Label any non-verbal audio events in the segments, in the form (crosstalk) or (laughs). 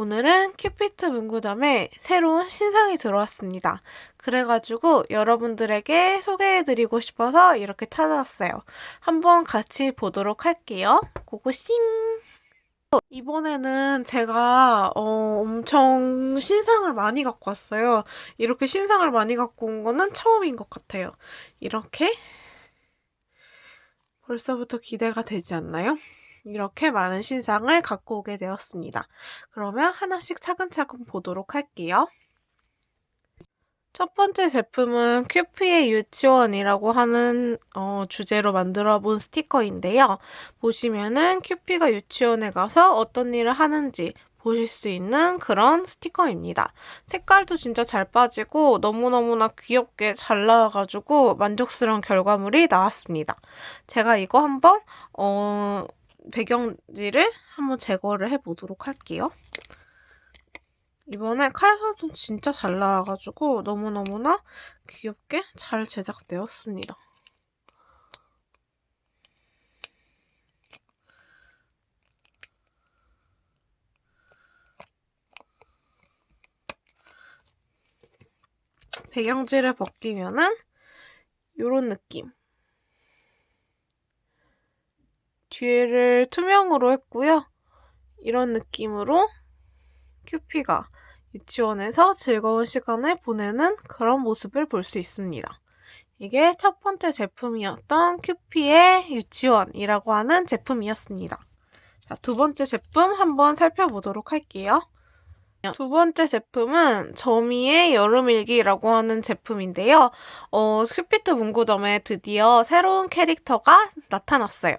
오늘은 큐피트 문구점에 새로운 신상이 들어왔습니다. 그래가지고 여러분들에게 소개해드리고 싶어서 이렇게 찾아왔어요. 한번 같이 보도록 할게요. 고고싱! 이번에는 제가 어, 엄청 신상을 많이 갖고 왔어요. 이렇게 신상을 많이 갖고 온 거는 처음인 것 같아요. 이렇게 벌써부터 기대가 되지 않나요? 이렇게 많은 신상을 갖고 오게 되었습니다. 그러면 하나씩 차근차근 보도록 할게요. 첫 번째 제품은 큐피의 유치원이라고 하는 어, 주제로 만들어 본 스티커인데요. 보시면은 큐피가 유치원에 가서 어떤 일을 하는지 보실 수 있는 그런 스티커입니다. 색깔도 진짜 잘 빠지고 너무너무나 귀엽게 잘 나와가지고 만족스러운 결과물이 나왔습니다. 제가 이거 한번 어, 배경지를 한번 제거를 해보도록 할게요. 이번에 칼살도 진짜 잘 나와가지고 너무너무나 귀엽게 잘 제작되었습니다. 배경지를 벗기면은 이런 느낌. 뒤를 투명으로 했고요. 이런 느낌으로 큐피가 유치원에서 즐거운 시간을 보내는 그런 모습을 볼 수 있습니다. 이게 첫 번째 제품이었던 큐피의 유치원이라고 하는 제품이었습니다. 자, 두 번째 제품 한번 살펴보도록 할게요. 두 번째 제품은 저미의 여름일기라고 하는 제품인데요. 어, 큐피트 문구점에 드디어 새로운 캐릭터가 나타났어요.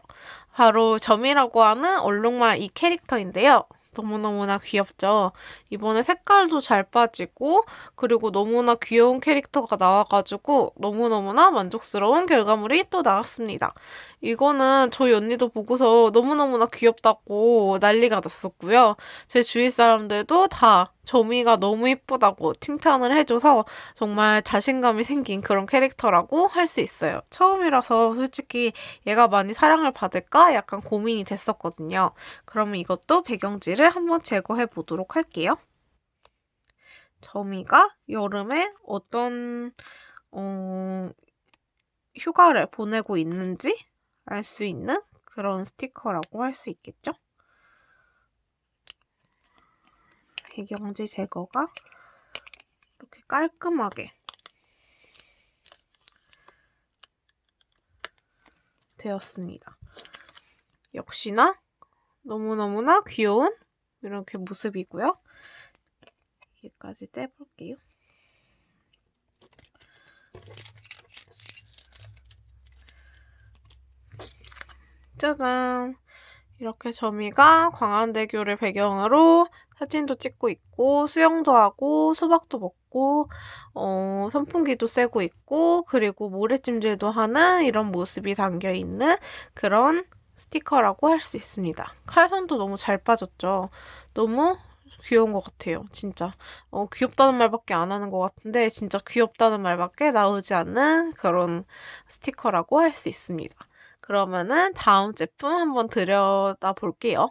바로 점이라고 하는 얼룩말 이 캐릭터인데요. 너무너무나 귀엽죠? 이번에 색깔도 잘 빠지고, 그리고 너무나 귀여운 캐릭터가 나와가지고, 너무너무나 만족스러운 결과물이 또 나왔습니다. 이거는 저희 언니도 보고서 너무너무나 귀엽다고 난리가 났었고요. 제 주위 사람들도 다 점이가 너무 이쁘다고 칭찬을 해줘서 정말 자신감이 생긴 그런 캐릭터라고 할 수 있어요. 처음이라서 솔직히 얘가 많이 사랑을 받을까 약간 고민이 됐었거든요. 그러면 이것도 배경지를 한번 제거해 보도록 할게요. 점이가 여름에 어떤 어, 휴가를 보내고 있는지 알 수 있는 그런 스티커라고 할 수 있겠죠? 배경지 제거가 이렇게 깔끔하게 되었습니다. 역시나 너무너무나 귀여운 이렇게 모습이고요. 여기까지 떼볼게요. 짜잔! 이렇게 점이가 광안대교를 배경으로 사진도 찍고 있고 수영도 하고 수박도 먹고 어, 선풍기도 쐬고 있고 그리고 모래찜질도 하는 이런 모습이 담겨 있는 그런 스티커라고 할 수 있습니다. 칼선도 너무 잘 빠졌죠. 너무 귀여운 것 같아요. 진짜. 어, 귀엽다는 말밖에 안 하는 것 같은데 진짜 귀엽다는 말밖에 나오지 않는 그런 스티커라고 할 수 있습니다. 그러면은 다음 제품 한번 들여다 볼게요.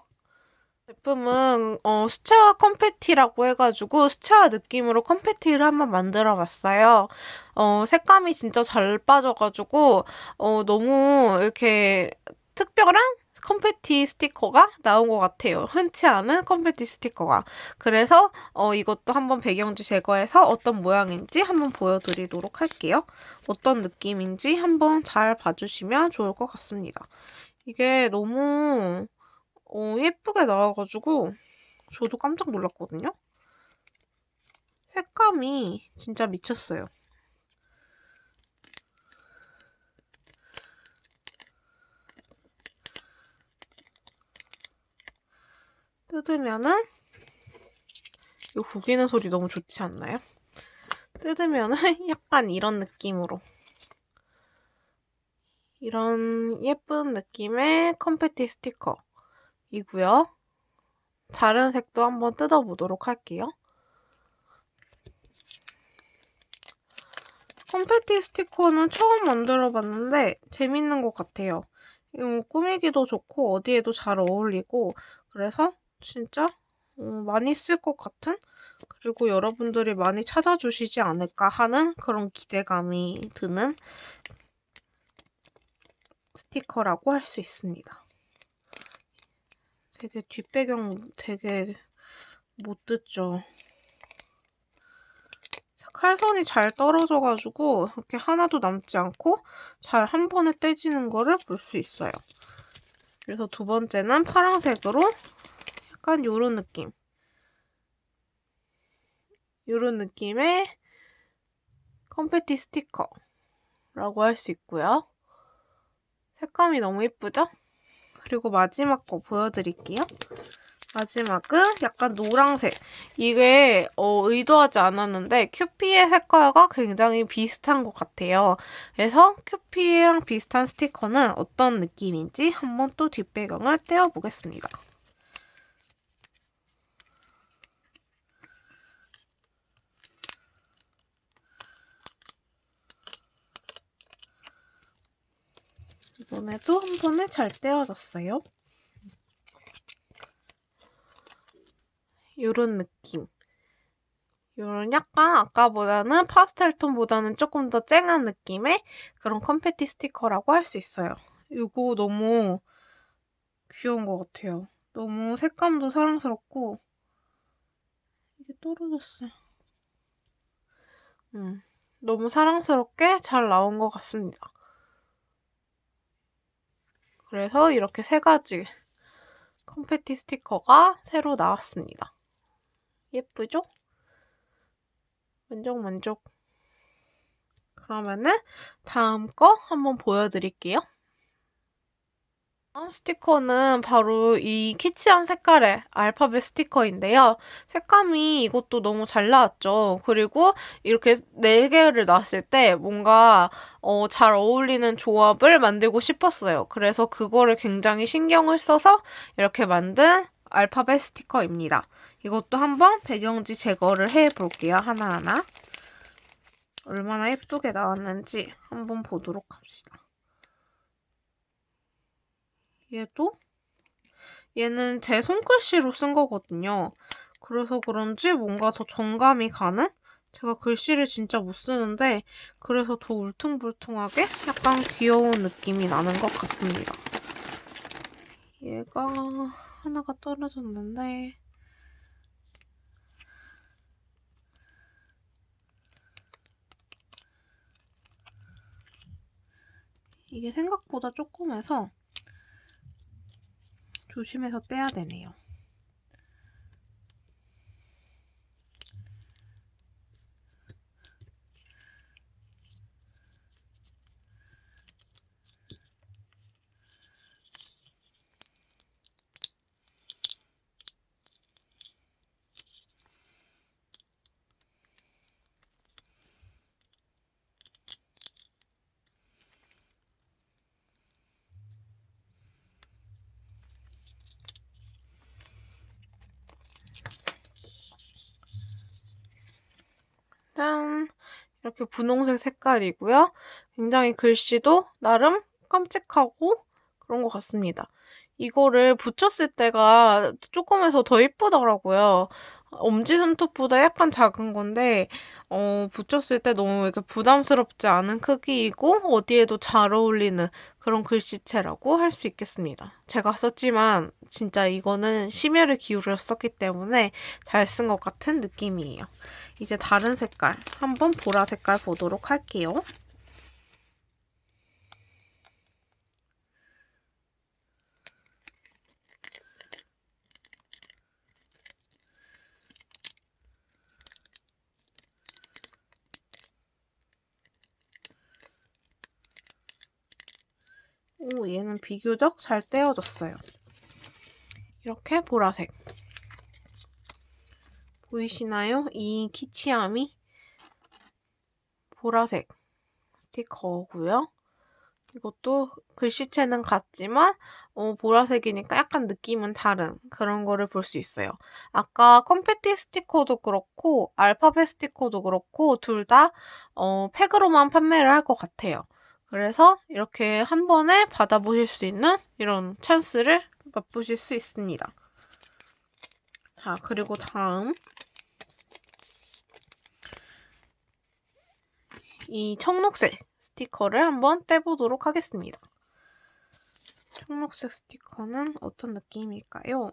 제품은 어, 수채화 컴패티라고 해가지고 수채화 느낌으로 컴패티를 한번 만들어 봤어요. 어, 색감이 진짜 잘 빠져가지고 어, 너무 이렇게 특별한 컴패티 스티커가 나온 것 같아요. 흔치 않은 컴패티 스티커가. 그래서 어, 이것도 한번 배경지 제거해서 어떤 모양인지 한번 보여드리도록 할게요. 어떤 느낌인지 한번 잘 봐주시면 좋을 것 같습니다. 이게 너무 어, 예쁘게 나와가지고 저도 깜짝 놀랐거든요. 색감이 진짜 미쳤어요. 뜯으면은 이 구기는 소리 너무 좋지 않나요? 뜯으면은 (laughs) 약간 이런 느낌으로 이런 예쁜 느낌의 컴패티 스티커 이고요. 다른 색도 한번 뜯어보도록 할게요. 컴패티 스티커는 처음 만들어봤는데 재밌는 것 같아요. 이거 뭐 꾸미기도 좋고 어디에도 잘 어울리고 그래서 진짜 어, 많이 쓸 것 같은 그리고 여러분들이 많이 찾아주시지 않을까 하는 그런 기대감이 드는 스티커라고 할 수 있습니다. 되게 뒷배경 되게 못 듣죠. 칼선이 잘 떨어져가지고 이렇게 하나도 남지 않고 잘 한 번에 떼지는 거를 볼 수 있어요. 그래서 두 번째는 파란색으로 약간 요런 느낌. 요런 느낌의 컴패티 스티커라고 할 수 있고요. 색감이 너무 예쁘죠? 그리고 마지막 거 보여드릴게요. 마지막은 약간 노랑색. 이게 어, 의도하지 않았는데 큐피의 색깔과 굉장히 비슷한 것 같아요. 그래서 큐피랑 비슷한 스티커는 어떤 느낌인지 한번 또 뒷배경을 떼어보겠습니다. 이번에도 한 번에 잘 떼어졌어요. 요런 느낌. 요런 약간 아까보다는 파스텔 톤보다는 조금 더 쨍한 느낌의 그런 컴패티 스티커라고 할 수 있어요. 이거 너무 귀여운 것 같아요. 너무 색감도 사랑스럽고 이게 떨어졌어요. 음, 너무 사랑스럽게 잘 나온 것 같습니다. 그래서 이렇게 세 가지 컴패티 스티커가 새로 나왔습니다. 예쁘죠? 만족 만족. 그러면은 다음 거 한번 보여드릴게요. 다음 스티커는 바로 이 키치한 색깔의 알파벳 스티커인데요. 색감이 이것도 너무 잘 나왔죠. 그리고 이렇게 4개를 놨을 때 뭔가 어, 잘 어울리는 조합을 만들고 싶었어요. 그래서 그거를 굉장히 신경을 써서 이렇게 만든 알파벳 스티커입니다. 이것도 한번 배경지 제거를 해볼게요. 하나하나. 얼마나 예쁘게 나왔는지 한번 보도록 합시다. 얘도 얘는 제 손글씨로 쓴 거거든요. 그래서 그런지 뭔가 더 정감이 가는? 제가 글씨를 진짜 못 쓰는데 그래서 더 울퉁불퉁하게 약간 귀여운 느낌이 나는 것 같습니다. 얘가 하나가 떨어졌는데 이게 생각보다 조금해서 조심해서 떼야 되네요. 짠! 이렇게 분홍색 색깔이고요. 굉장히 글씨도 나름 깜찍하고 그런 것 같습니다. 이거를 붙였을 때가 조금해서 더 이쁘더라고요. 엄지 손톱보다 약간 작은 건데 어, 붙였을 때 너무 이렇게 부담스럽지 않은 크기이고 어디에도 잘 어울리는 그런 글씨체라고 할 수 있겠습니다. 제가 썼지만 진짜 이거는 심혈을 기울여 썼기 때문에 잘 쓴 것 같은 느낌이에요. 이제 다른 색깔 한번 보라 색깔 보도록 할게요. 오, 얘는 비교적 잘 떼어졌어요. 이렇게 보라색. 보이시나요? 이 키치함이 보라색 스티커고요. 이것도 글씨체는 같지만 어, 보라색이니까 약간 느낌은 다른 그런 거를 볼 수 있어요. 아까 컴패티 스티커도 그렇고 알파벳 스티커도 그렇고 둘다 어, 팩으로만 판매를 할 것 같아요. 그래서 이렇게 한 번에 받아보실 수 있는 이런 찬스를 맛보실 수 있습니다. 자, 그리고 다음. 이 청록색 스티커를 한번 떼보도록 하겠습니다. 청록색 스티커는 어떤 느낌일까요?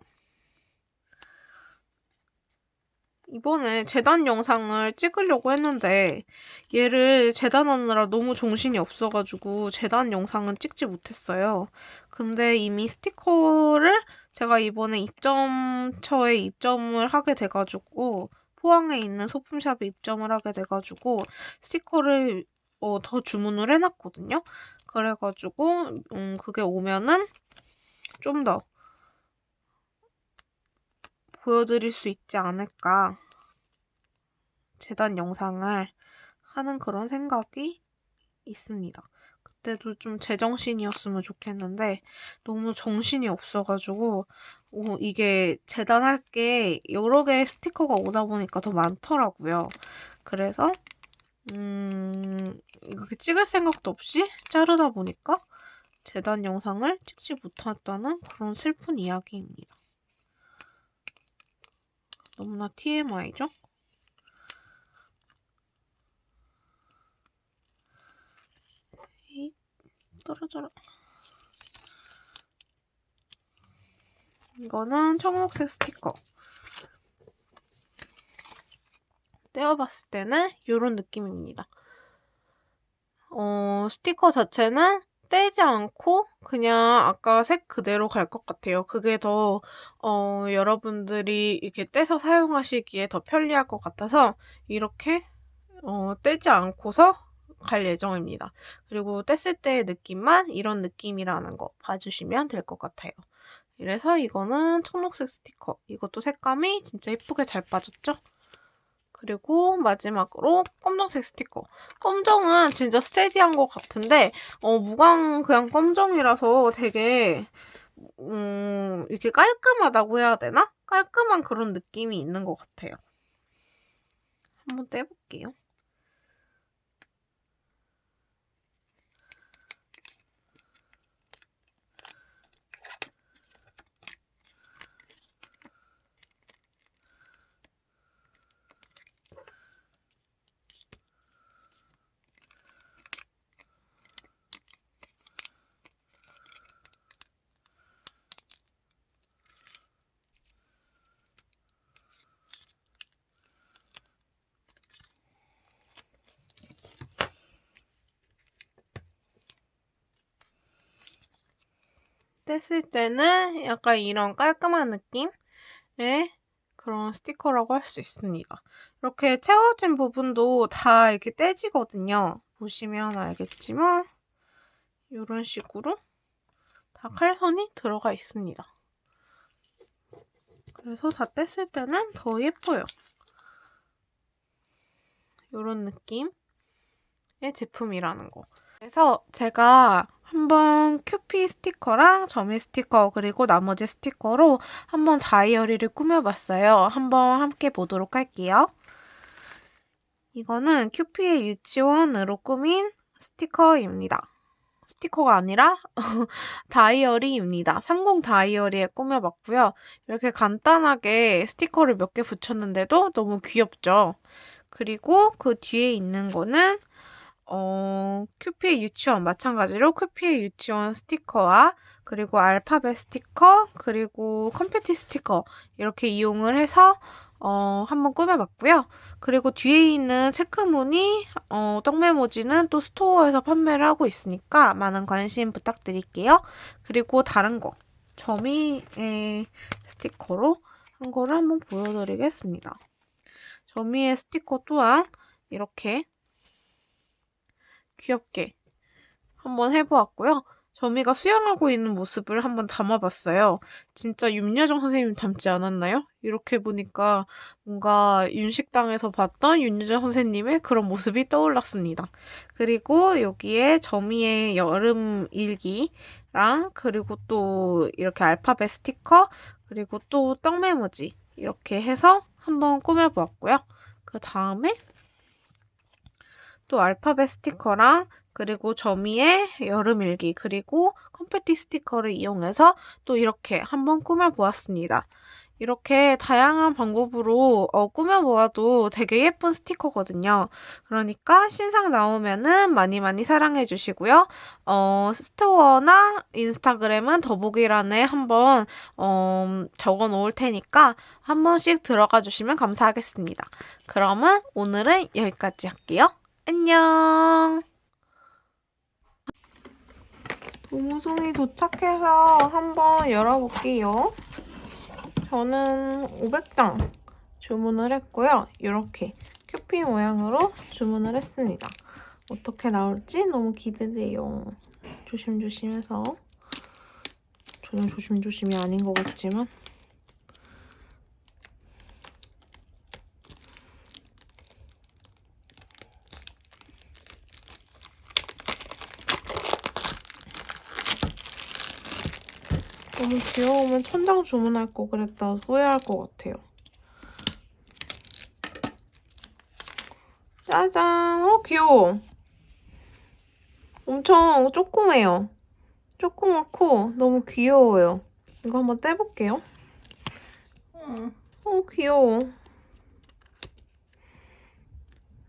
이번에 재단 영상을 찍으려고 했는데 얘를 재단하느라 너무 정신이 없어가지고 재단 영상은 찍지 못했어요. 근데 이미 스티커를 제가 이번에 입점처에 입점을 하게 돼가지고 포항에 있는 소품샵에 입점을 하게 돼가지고 스티커를 어, 더 주문을 해놨거든요. 그래가지고 음, 그게 오면은 좀더 보여드릴 수 있지 않을까 재단 영상을 하는 그런 생각이 있습니다. 그때도 좀 제정신이었으면 좋겠는데 너무 정신이 없어가지고 오, 이게 재단할 게 여러 개의 스티커가 오다 보니까 더 많더라고요. 그래서 음, 찍을 생각도 없이 자르다 보니까 재단 영상을 찍지 못했다는 그런 슬픈 이야기입니다. 너무나 TMI죠? 떨어져라. 이거는 청록색 스티커. 떼어봤을 때는 이런 느낌입니다. 어, 스티커 자체는 떼지 않고 그냥 아까 색 그대로 갈 것 같아요. 그게 더 어, 여러분들이 이렇게 떼서 사용하시기에 더 편리할 것 같아서 이렇게 어, 떼지 않고서 갈 예정입니다. 그리고 뗐을 때의 느낌만 이런 느낌이라는 거 봐주시면 될 것 같아요. 이래서 이거는 청록색 스티커. 이것도 색감이 진짜 예쁘게 잘 빠졌죠? 그리고 마지막으로 검정색 스티커. 검정은 진짜 스테디한 것 같은데 어, 무광 그냥 검정이라서 되게 음, 이렇게 깔끔하다고 해야 되나? 깔끔한 그런 느낌이 있는 것 같아요. 한번 떼볼게요. 뗐을 때는 약간 이런 깔끔한 느낌의 그런 스티커라고 할 수 있습니다. 이렇게 채워진 부분도 다 이렇게 떼지거든요. 보시면 알겠지만 이런 식으로 다 칼선이 들어가 있습니다. 그래서 다 뗐을 때는 더 예뻐요. 이런 느낌의 제품이라는 거. 그래서 제가 한번 큐피 스티커랑 점의 스티커 그리고 나머지 스티커로 한번 다이어리를 꾸며봤어요. 한번 함께 보도록 할게요. 이거는 큐피의 유치원으로 꾸민 스티커입니다. 스티커가 아니라 (laughs) 다이어리입니다. 30 다이어리에 꾸며봤고요. 이렇게 간단하게 스티커를 몇 개 붙였는데도 너무 귀엽죠? 그리고 그 뒤에 있는 거는 어, 큐피의 유치원 마찬가지로 큐피의 유치원 스티커와 그리고 알파벳 스티커 그리고 컴패티 스티커 이렇게 이용을 해서 어, 한번 꾸며봤고요. 그리고 뒤에 있는 체크무늬 어, 떡메모지는 또 스토어에서 판매를 하고 있으니까 많은 관심 부탁드릴게요. 그리고 다른 거 점이의 스티커로 한 거를 한번 보여드리겠습니다. 점이의 스티커 또한 이렇게 귀엽게 한번 해보았고요. 점이가 수영하고 있는 모습을 한번 담아봤어요. 진짜 윤여정 선생님 닮지 않았나요? 이렇게 보니까 뭔가 윤식당에서 봤던 윤여정 선생님의 그런 모습이 떠올랐습니다. 그리고 여기에 점이의 여름 일기랑 그리고 또 이렇게 알파벳 스티커 그리고 또 떡메모지 이렇게 해서 한번 꾸며보았고요. 그 다음에 또 알파벳 스티커랑 그리고 점이의 여름일기 그리고 컴패티 스티커를 이용해서 또 이렇게 한번 꾸며보았습니다. 이렇게 다양한 방법으로 어, 꾸며보아도 되게 예쁜 스티커거든요. 그러니까 신상 나오면은 많이 많이 사랑해 주시고요. 어, 스토어나 인스타그램은 더보기란에 한번 어, 적어 놓을 테니까 한 번씩 들어가 주시면 감사하겠습니다. 그러면 오늘은 여기까지 할게요. 안녕! 도무송이 도착해서 한번 열어볼게요. 저는 500장 주문을 했고요. 이렇게 큐피 모양으로 주문을 했습니다. 어떻게 나올지 너무 기대돼요. 조심조심해서. 저는 조심조심이 아닌 것 같지만. 너무 귀여우면 천장 주문할 거 그랬다 후회할 것 같아요. 짜잔! 어, 귀여워. 엄청 조그매요. 조그맣고 너무 귀여워요. 이거 한번 떼볼게요. 어, 귀여워.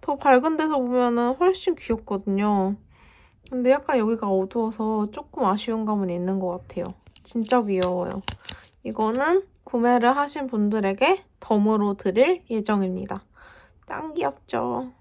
더 밝은 데서 보면은 훨씬 귀엽거든요. 근데 약간 여기가 어두워서 조금 아쉬운 감은 있는 것 같아요. 진짜 귀여워요. 이거는 구매를 하신 분들에게 덤으로 드릴 예정입니다. 짱 귀엽죠?